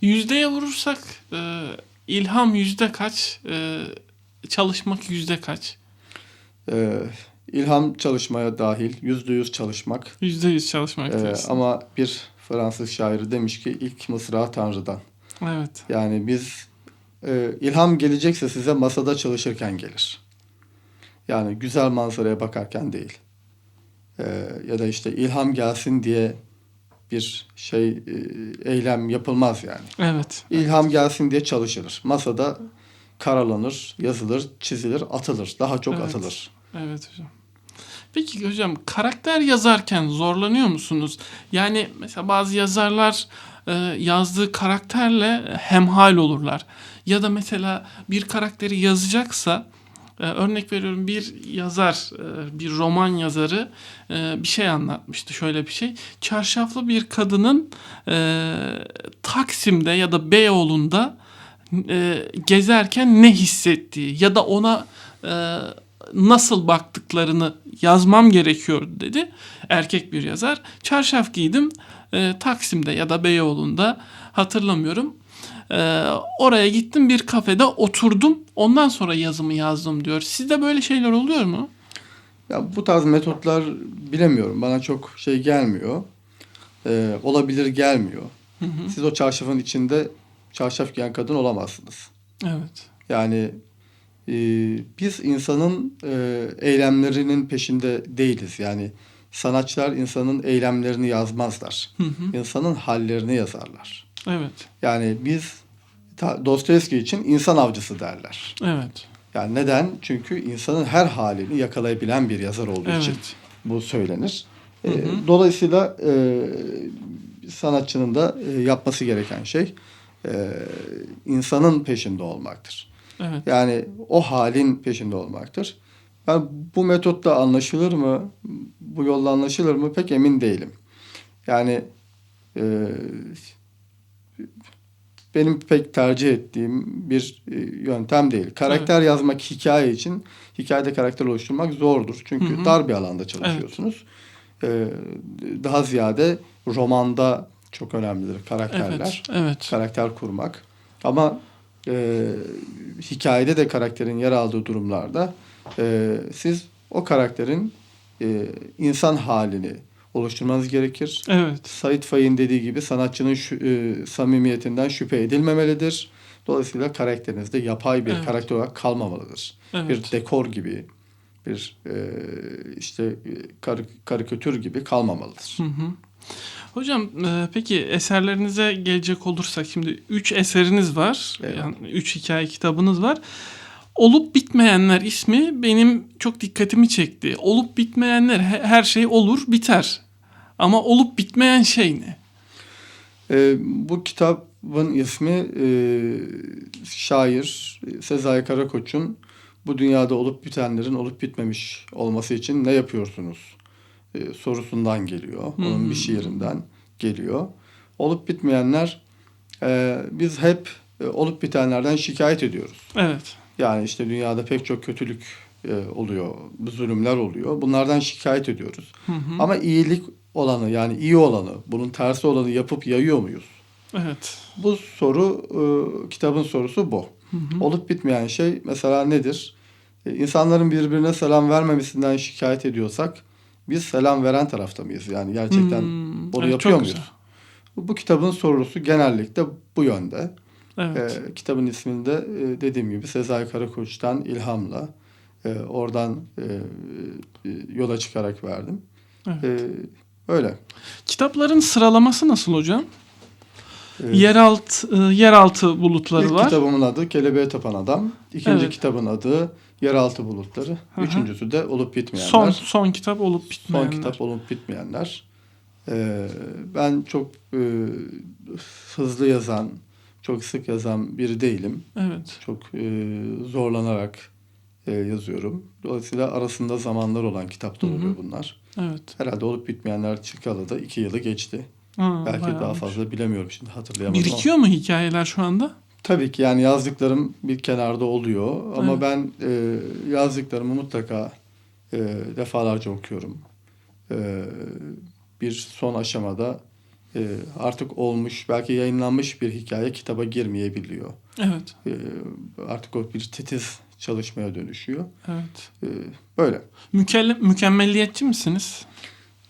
Yüzdeye vurursak e, ilham yüzde kaç? E, çalışmak yüzde kaç? Ee, ilham çalışmaya dahil yüzde yüz çalışmak. Yüzde yüz çalışmak diyorsun. ama bir Fransız şairi demiş ki ilk mısra Tanrı'dan. Evet. Yani biz e, ilham gelecekse size masada çalışırken gelir. Yani güzel manzaraya bakarken değil. Ee, ya da işte ilham gelsin diye bir şey e, eylem yapılmaz yani. Evet. İlham gelsin diye çalışılır. Masada karalanır, yazılır, çizilir, atılır. Daha çok Evet. atılır. Evet hocam. Peki hocam karakter yazarken zorlanıyor musunuz? Yani mesela bazı yazarlar e, yazdığı karakterle hemhal olurlar. Ya da mesela bir karakteri yazacaksa örnek veriyorum bir yazar, e, bir roman yazarı e, bir şey anlatmıştı. Şöyle bir şey. Çarşaflı bir kadının e, Taksim'de ya da Beyoğlu'nda e, gezerken ne hissettiği ya da ona e, nasıl baktıklarını yazmam gerekiyor dedi. Erkek bir yazar. Çarşaf giydim e, Taksim'de ya da Beyoğlu'nda hatırlamıyorum. E, oraya gittim bir kafede oturdum. Ondan sonra yazımı yazdım diyor. Sizde böyle şeyler oluyor mu? Ya bu tarz metotlar bilemiyorum. Bana çok şey gelmiyor. Ee, olabilir gelmiyor. Siz o çarşafın içinde çarşaf giyen kadın olamazsınız. Evet. Yani e, biz insanın e, eylemlerinin peşinde değiliz. Yani sanatçılar insanın eylemlerini yazmazlar. Hı hı. İnsanın hallerini yazarlar. Evet. Yani biz Dostoyevski için insan avcısı derler. Evet. Yani neden? Çünkü insanın her halini yakalayabilen bir yazar olduğu için Evet. bu söylenir. Hı hı. E, dolayısıyla e, sanatçının da e, yapması gereken şey e, insanın peşinde olmaktır. Evet. Yani o halin peşinde olmaktır. Ben bu metotla anlaşılır mı? Bu yolla anlaşılır mı? Pek emin değilim. Yani e, benim pek tercih ettiğim bir e, yöntem değil. Karakter yazmak hikaye için hikayede karakter oluşturmak zordur. Çünkü Hı hı. dar bir alanda çalışıyorsunuz. E, daha ziyade romanda çok önemlidir karakterler Evet. Evet. karakter kurmak. Ama e, hikayede de karakterin yer aldığı durumlarda e, siz o karakterin e, insan halini oluşturmanız gerekir. Evet. Sait Faik'in dediği gibi sanatçının şu, e, samimiyetinden şüphe edilmemelidir. Dolayısıyla karakterinizde yapay bir Evet. karakter olarak kalmamalıdır. Evet. Bir dekor gibi, bir e, işte e, kar- karikatür gibi kalmamalıdır. Hı hı. Hocam e, peki eserlerinize gelecek olursak şimdi 3 eseriniz var. Evet. Yani 3 hikaye kitabınız var. Olup bitmeyenler ismi benim çok dikkatimi çekti. Olup bitmeyenler he- her şey olur biter. Ama olup bitmeyen şey ne? E, bu kitabın ismi e, şair Sezai Karakoç'un bu dünyada olup bitenlerin olup bitmemiş olması için ne yapıyorsunuz e, sorusundan geliyor. Onun Hmm. bir şiirinden geliyor. Olup bitmeyenler e, biz hep e, olup bitenlerden şikayet ediyoruz. Evet. Yani işte dünyada pek çok kötülük e, oluyor, zulümler oluyor. Bunlardan şikayet ediyoruz. Hı hı. Ama iyilik olanı yani iyi olanı, bunun tersi olanı yapıp yayıyor muyuz? Evet. Bu soru e, kitabın sorusu bu. Hı hı. Olup bitmeyen şey mesela nedir? E, insanların birbirine selam vermemesinden şikayet ediyorsak biz selam veren tarafta mıyız? Yani gerçekten Hmm, bunu evet, yapıyor muyuz? güzel. Bu, bu kitabın sorusu genellikle bu yönde. Evet. E, kitabın isminde e, dediğim gibi Sezai Karakoç'tan ilhamla e, oradan e, e, yola çıkarak verdim. Evet. E, öyle. Kitapların sıralaması nasıl hocam? E, Yeraltı e, yeraltı bulutları İlk var. kitabımın adı Kelebeğe Tapan Adam. İkinci Evet. kitabın adı Yeraltı Bulutları. Hı hı. Üçüncüsü de Olup Bitmeyenler. Son son kitap olup bitmeyenler. Son kitap Olup Bitmeyenler. Ee, ben çok e, hızlı yazan, çok sık yazan biri değilim. Evet. Çok e, zorlanarak e, yazıyorum. Dolayısıyla arasında zamanlar olan kitaplar oluyor bunlar. Evet. Herhalde Olup Bitmeyenler çıkalı da iki yılı geçti. Ha, Belki daha olmuş. fazla bilemiyorum şimdi hatırlayamadım ama. Birikiyor mu hikayeler şu anda? Tabii ki yani yazdıklarım bir kenarda oluyor ama Evet. ben e, yazdıklarımı mutlaka e, defalarca okuyorum. E, bir son aşamada e, artık olmuş, belki yayınlanmış bir hikaye kitaba girmeyebiliyor. Evet. E, artık o bir titiz çalışmaya dönüşüyor. Evet. E, böyle. Mükelle- mükemmelliyetçi misiniz?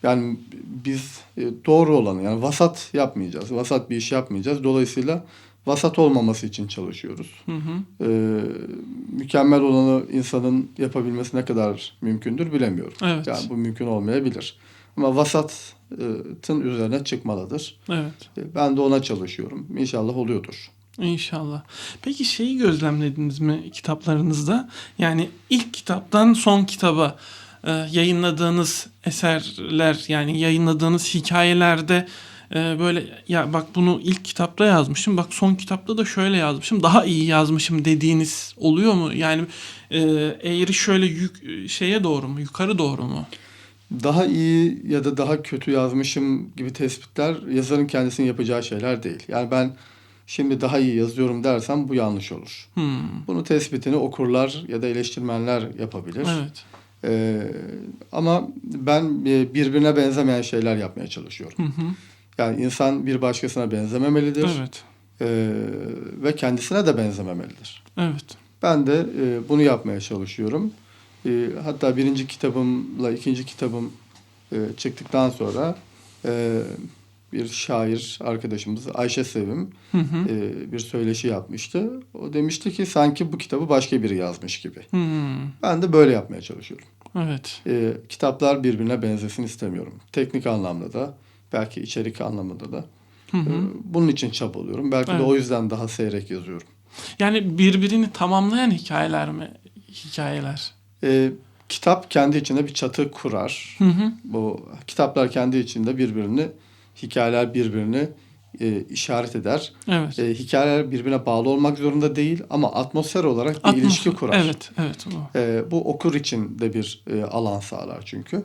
Yani biz e, doğru olanı yani vasat yapmayacağız. Vasat bir iş yapmayacağız. Dolayısıyla vasat olmaması için çalışıyoruz. Hı hı. E, mükemmel olanı insanın yapabilmesi ne kadar mümkündür bilemiyorum. Evet. Yani bu mümkün olmayabilir. Ama vasatın üzerine çıkmalıdır. Evet. E, Ben de ona çalışıyorum. İnşallah oluyordur. İnşallah. Peki şeyi gözlemlediniz mi kitaplarınızda? Yani ilk kitaptan son kitaba e, yayınladığınız eserler yani yayınladığınız hikayelerde e, böyle ya bak bunu ilk kitapta yazmışım bak son kitapta da şöyle yazmışım daha iyi yazmışım dediğiniz oluyor mu? Yani e, eğri şöyle yük, şeye doğru mu yukarı doğru mu? Daha iyi ya da daha kötü yazmışım gibi tespitler yazarın kendisinin yapacağı şeyler değil. Yani ben şimdi daha iyi yazıyorum dersem bu yanlış olur. Hmm, Bunu tespitini okurlar ya da eleştirmenler yapabilir. Evet. Ee, ama ben e, birbirine benzemeyen şeyler yapmaya çalışıyorum. Hı hı. Yani insan bir başkasına benzememelidir Evet. ee, ve kendisine de benzememelidir. Evet. Ben de e, bunu yapmaya çalışıyorum. E, hatta birinci kitabımla ikinci kitabım e, çıktıktan sonra e, bir şair arkadaşımız Ayşe Sevim Hı hı. e, bir söyleşi yapmıştı. O demişti ki sanki bu kitabı başka biri yazmış gibi. Hmm, Ben de böyle yapmaya çalışıyorum. Evet. E, kitaplar birbirine benzesin istemiyorum. Teknik anlamda da belki içerik anlamında da. Hı E, hı. bunun için çabalıyorum. Belki de Evet. o yüzden daha seyrek yazıyorum. Yani birbirini tamamlayan hikayeler mi? Hikayeler. E, kitap kendi içinde bir çatı kurar. Hı hı. Bu kitaplar kendi içinde birbirini, hikayeler birbirini e, işaret eder. Evet. E, hikayeler birbirine bağlı olmak zorunda değil ama atmosfer olarak bir Atmosfer. ilişki kurar. Evet, evet. O. E, bu okur için de bir e, alan sağlar çünkü.